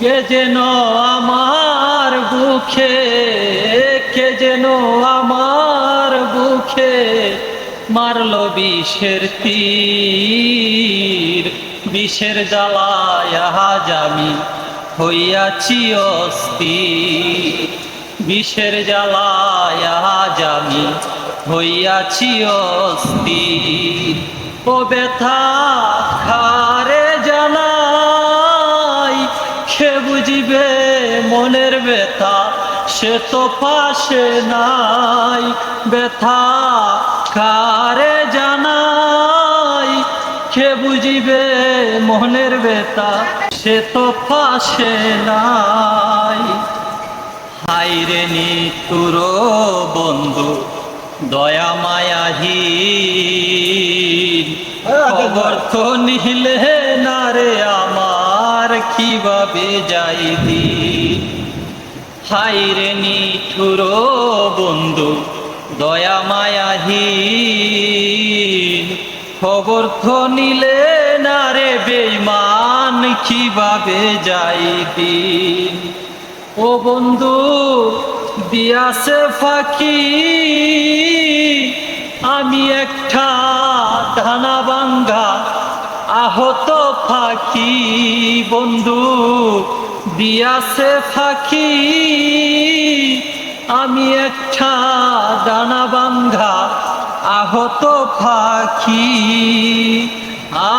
কে যেন আমার বুকে, কে যেন আমার বুকে মারলো বিষের তীর, বিষের জ্বালায় আজ আমি হইয়াছি অস্থির। বিষের জ্বালায় আজ আমি হইয়াছি অস্থির। ও ব্যথা বুঝিবে মনের ব্যথা সে তো পাশে নাই। ব্যথা কারে জানাই সে বুঝিবে মনের ব্যথা সে তো পাশে নাই। হাইরে নিতুর বন্ধু দয়া মায়াহীন। খবর তো নিলে না রে কীভাবে যাইবি হাইরে নিঠুর বন্ধু, দয়া মায়াহীন। খবর তো নিলে না রে বেইমান কীভাবে যাইবি ও বন্ধু, দিয়াছে ফাঁকি। আমি একটা ধানা বাঙ্গা আহত ফাঁকি, বন্ধু, দিয়াছে ফাঁকি। আমি একটা দানা বান্ধা আহত পাখি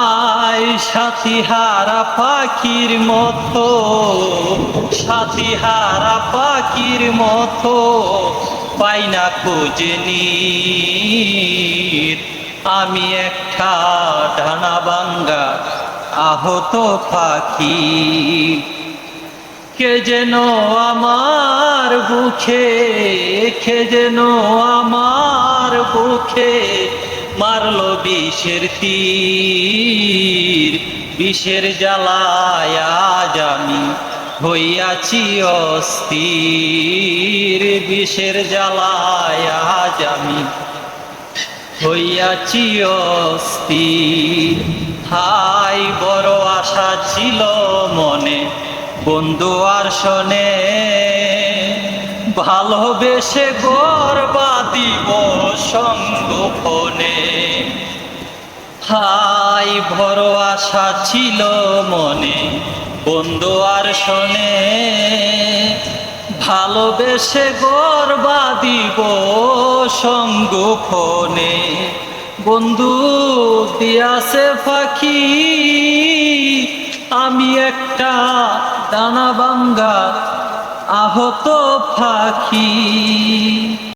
আয় সাথী হারা পাখির মতো সাথী হারা পাখির মতো পাই না খুঁজনি আমি একটা ডানা বাঙ্গা, আহত পাখি। কে যেন আমার বুকে, কে যেন আমার বুকে মারলো বিষের তীর। বিষের জ্বালায় আজ আমি হইয়াছি অস্থির। বিষের জ্বালায় আজ আমি হইয়াছি অস্থির হাই, বড় আশা ছিল মনে, বন্ধু আর শোনে। ভালোবেসে গর্বা দিব সঙ্গোপনে হাই, বড় আশা ছিল মনে, বন্ধু আর শোনে। ভালোবেসে গর্বা দিব সঙ্গোপনে বন্ধু দিয়াছে পাখি আমি একটা দানা বাঙ্গা আহত পাখি